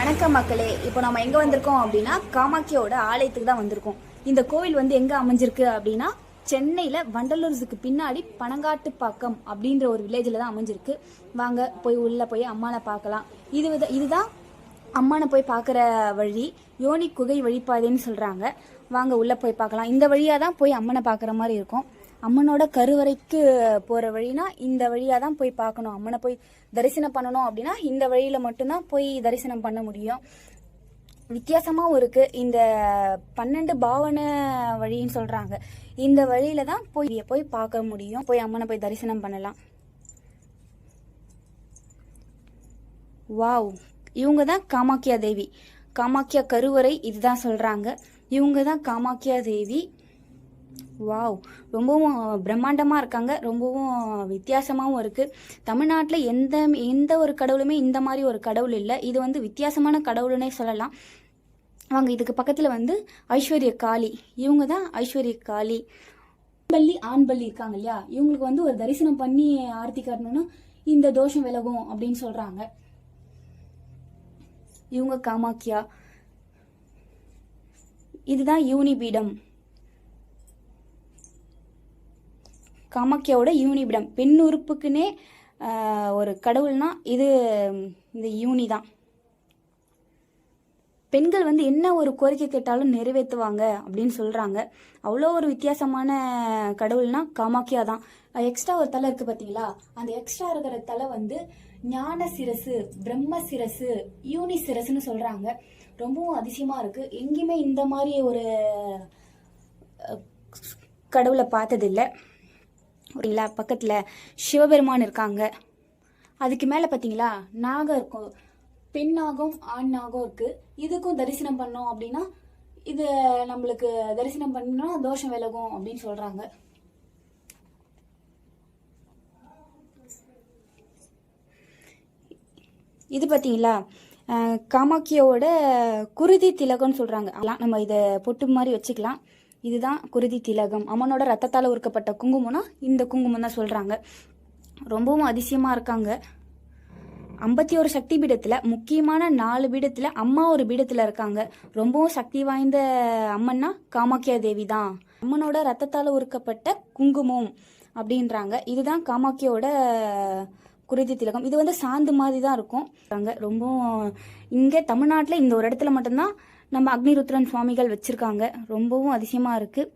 வணக்கம் மக்களே. இப்போ நம்ம எங்க வந்திருக்கோம் அப்படின்னா காமாக்கியோட ஆலயத்துக்கு தான் வந்திருக்கோம். இந்த கோவில் வந்து எங்க அமைஞ்சிருக்கு அப்படின்னா சென்னையில வண்டலூர்ஸுக்கு பின்னாடி பனங்காட்டுப்பாக்கம் அப்படின்ற ஒரு வில்லேஜில் தான் அமைஞ்சிருக்கு. வாங்க போய் உள்ள போய் அம்மானை பார்க்கலாம். இது இதுதான் அம்மானை போய் பார்க்குற வழி. யோனி குகை வழிபாதைன்னு சொல்றாங்க. வாங்க உள்ள போய் பார்க்கலாம். இந்த வழியாக தான் போய் அம்மனை பார்க்குற மாதிரி இருக்கும். அம்மனோட கருவறைக்கு போற வழினா இந்த வழியா தான் போய் பார்க்கணும். அம்மனை போய் தரிசனம் பண்ணணும் அப்படின்னா இந்த வழியில மட்டும்தான் போய் தரிசனம் பண்ண முடியும். வித்தியாசமாகவும் இருக்கு. இந்த பன்னெண்டு பாவன வழின்னு சொல்றாங்க. இந்த வழியில தான் போய் போய் பார்க்க முடியும். போய் அம்மனை போய் தரிசனம் பண்ணலாம். வாவ். இவங்க தான் காமாக்கியா தேவி. காமாக்கியா கருவறை இதுதான் சொல்றாங்க. இவங்க தான் காமாக்கியா தேவி. வாவ். ரொம்பவும் பிரம்மாண்டமாக இருக்காங்க. ரொம்பவும் வித்தியாசமாகவும் இருக்குது தமிழ்நாட்டில் எந்த எந்த ஒரு கடவுளுமே இந்த மாதிரி ஒரு கடவுள் இல்லை. இது வந்து வித்தியாசமான கடவுள்னே சொல்லலாம். அவங்க இதுக்கு பக்கத்தில் வந்து ஐஸ்வர்ய காளி. இவங்க தான் ஐஸ்வர்ய காளி. பள்ளி ஆண் பள்ளி இருக்காங்க இல்லையா? இவங்களுக்கு வந்து ஒரு தரிசனம் பண்ணி ஆர்த்தி காட்டணும்னா இந்த தோஷம் விலகும் அப்படின்னு சொல்கிறாங்க இவங்க காமாக்கியா. இதுதான் யூனிபீடம். காமாக்கியாவோட யூனிபிடம். பெண் உறுப்புக்குன்னே ஒரு கடவுள்னா இது இந்த யூனி தான். பெண்கள் வந்து என்ன ஒரு கோரிக்கை கேட்டாலும் நிறைவேற்றுவாங்க அப்படின்னு சொல்கிறாங்க அவ்வளோ ஒரு வித்தியாசமான கடவுள்னா காமாக்கியா தான். எக்ஸ்ட்ரா ஒரு தலை இருக்குது பார்த்தீங்களா அந்த எக்ஸ்ட்ரா இருக்கிற தலை வந்து ஞான சிரசு பிரம்ம சிரசு யூனி சிரசுன்னு சொல்கிறாங்க ரொம்பவும் அதிசயமாக இருக்குது எங்கேயுமே இந்த மாதிரி ஒரு கடவுளை பார்த்ததில்லை. அப்படிங்களா? பக்கத்தில் சிவபெருமான் இருக்காங்க. அதுக்கு மேலே பார்த்தீங்களா நாகம் இருக்கும். பெண் நாகம் ஆண் நாகம் இருக்குது இதுக்கும் தரிசனம் பண்ணோம் அப்படின்னா இது நம்மளுக்கு தரிசனம் பண்ணால் தோஷம் விலகும் அப்படின்னு சொல்கிறாங்க இது பார்த்தீங்களா காமாக்கியோட குருதி திலகம்னு சொல்கிறாங்க அதெல்லாம் நம்ம இதை பொட்டு மாதிரி வச்சுக்கலாம். இதுதான் குருதி திலகம். அம்மனோட ரத்தத்தால் உருக்கப்பட்ட குங்குமம்னா இந்த குங்குமம் தான் சொல்றாங்க. ரொம்பவும் அதிசயமா இருக்காங்க. ஐம்பத்தி ஒரு சக்தி பீடத்தில் முக்கியமான நாலு பீடத்தில் அம்மா ஒரு பீடத்தில் இருக்காங்க. ரொம்பவும் சக்தி வாய்ந்த அம்மன்னா காமாக்கியா தேவி தான். அம்மனோட ரத்தத்தால் உருக்கப்பட்ட குங்குமம் அப்படின்றாங்க. இதுதான் காமாக்கியோட குருதி திலகம். இது வந்து சாந்து மாதிரி தான் இருக்கும். அங்கே ரொம்பவும் இங்கே தமிழ்நாட்டில் இந்த ஒரு இடத்துல மட்டும்தான் நம்ம அக்னிருத்ரன் சுவாமிகள் வச்சுருக்காங்க. ரொம்பவும் அதிசயமாக இருக்குது